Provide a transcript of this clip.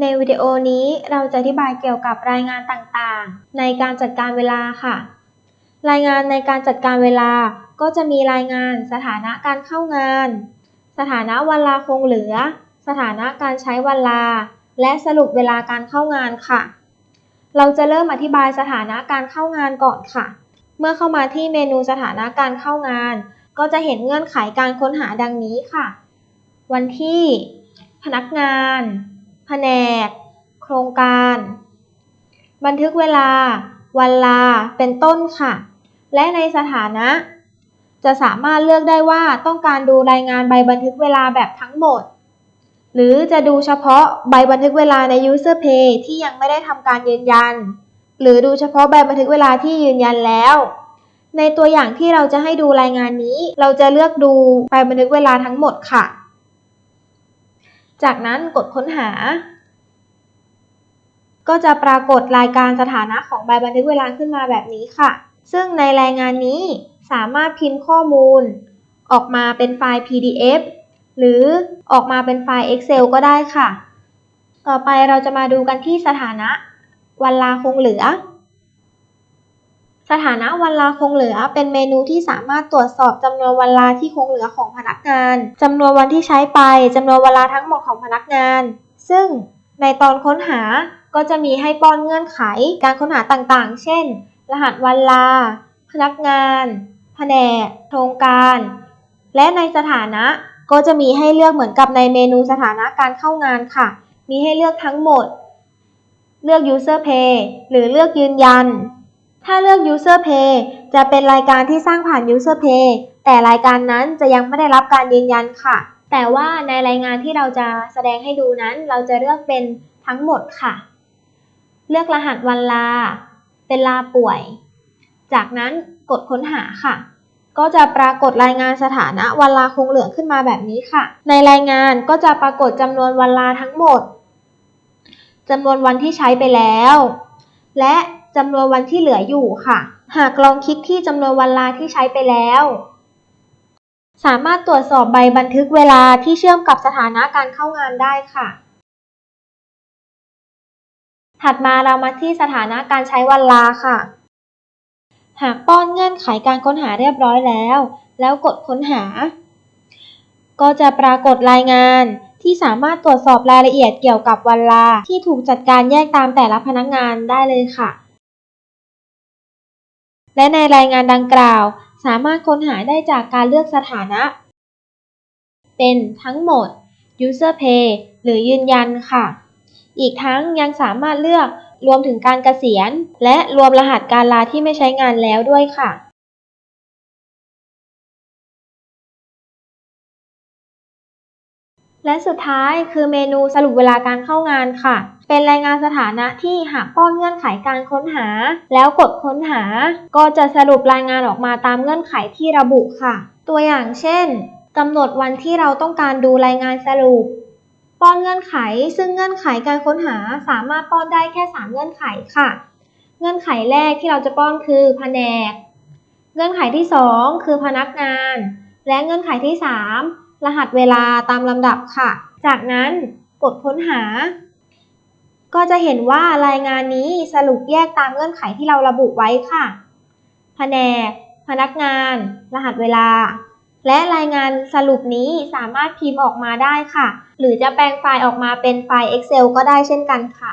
ในวิดีโอนี้เราจะอธิบายเกี่ยวกับรายงานต่างๆ ในการจัดการเวลาค่ะ รายงานในการจัดการเวลาก็จะมีรายงานสถานะการเข้างาน สถานะวันลาคงเหลือ สถานะการใช้วันลา และสรุปเวลาการเข้างานค่ะ เราจะเริ่มอธิบายสถานะการเข้างานก่อนค่ะ เมื่อเข้ามาที่เมนูสถานะการเข้างาน ก็จะเห็นเงื่อนไขการค้นหาดังนี้ค่ะ วันที่ พนักงาน แผนก โครงการ บันทึกเวลา วันลา เป็นต้นค่ะ และในสถานะ จะสามารถเลือกได้ว่าต้องการดูรายงานใบบันทึกเวลาแบบทั้งหมด หรือจะดูเฉพาะใบบันทึกเวลาใน User Pay ที่ยังไม่ได้ทำการยืนยัน หรือดูเฉพาะใบบันทึกเวลาที่ยืนยันแล้วในตัวอย่างที่เราจะให้ดูรายงานนี้ เราจะเลือกดูใบบันทึกเวลาทั้งหมดค่ะ จากนั้นกดค้นหา ก็จะปรากฏรายการสถานะของใบบันทึกเวลาขึ้นมาแบบนี้ค่ะ ซึ่งในรายงานนี้สามารถพิมพ์ข้อมูล ออกมาเป็นไฟล์ PDF หรือออกมาเป็นไฟล์ Excel ก็ได้ค่ะ ต่อไปเราจะมาดูกันที่สถานะวันลาคงเหลือ สถานะวันลาคงเหลือเป็นเมนูที่สามารถตรวจสอบจำนวนวันลาที่คงเหลือของพนักงานจำนวนวันที่ใช้ไปจำนวนเวลาทั้งหมดของพนักงาน ซึ่งในตอนค้นหาก็จะมีให้ป้อนเงื่อนไขการค้นหาต่างๆ เช่น รหัสวันลา พนักงาน แผนก โครงการ และในสถานะก็จะมีให้เลือกเหมือนกับในเมนูสถานะการเข้างานค่ะ มีให้เลือกทั้งหมด เลือก User Pay หรือเลือกยืนยัน ถ้าเลือก User Pay จะเป็นรายการที่สร้างผ่าน User Pay แต่รายการนั้นจะยังไม่ได้รับการยืนยันค่ะ แต่ว่าในรายงานที่เราจะแสดงให้ดูนั้น เราจะเลือกเป็นทั้งหมดค่ะ เลือกรหัสวันลา เป็นลาป่วย จากนั้นกดค้นหาค่ะ ก็จะปรากฏรายงานสถานะวันลาคงเหลือขึ้นมาแบบนี้ค่ะ ในรายงานก็จะปรากฏจำนวนวันลาทั้งหมดจำนวนวันที่ใช้ไปแล้ว และ จำนวนวันที่เหลืออยู่ค่ะ หากลองคลิกที่จำนวนวันลาที่ใช้ไปแล้ว สามารถตรวจสอบใบบันทึกเวลาที่เชื่อมกับสถานะการเข้างานได้ค่ะ ถัดมาเรามาที่สถานะการใช้วันลาค่ะ หากป้อนเงื่อนไขการค้นหาเรียบร้อยแล้ว แล้วกดค้นหา ก็จะปรากฏรายงานที่สามารถตรวจสอบรายละเอียดเกี่ยวกับวันลาที่ถูกจัดการแยกตามแต่ละพนักงานได้เลยค่ะ และในรายงานดังกล่าว สามารถค้นหาได้จากการเลือกสถานะ เป็นทั้งหมด User Pay หรือยืนยันค่ะ อีกทั้งยังสามารถเลือกรวมถึงการเกษียณ และรวมรหัสการลาที่ไม่ใช้งานแล้วด้วยค่ะ และสุดท้ายคือเมนูสรุปเวลาการเข้างานค่ะ เป็นรายงานสถานะที่หากป้อนเงื่อนไขการค้นหา แล้วกดค้นหา ก็จะสรุปรายงานออกมาตามเงื่อนไขที่ระบุค่ะ ตัวอย่างเช่นกำหนดวันที่เราต้องการดูรายงานสรุป ป้อนเงื่อนไข ซึ่งเงื่อนไขการค้นหาสามารถป้อนได้แค่ 3 เงื่อนไขค่ะ เงื่อนไขแรกที่เราจะป้อนคือแผนก เงื่อนไขที่ 2 คือพนักงาน และเงื่อนไขที่ 3 รหัสเวลาตามลำดับค่ะ จากนั้นกดค้นหา ก็จะเห็นว่ารายงานนี้สรุปแยกตามเงื่อนไขที่เราระบุไว้ค่ะ แผนก พนักงาน รหัสเวลา และรายงานสรุปนี้สามารถพิมพ์ออกมาได้ค่ะ หรือจะแปลงไฟล์ออกมาเป็นไฟล์ Excel ก็ได้เช่นกันค่ะ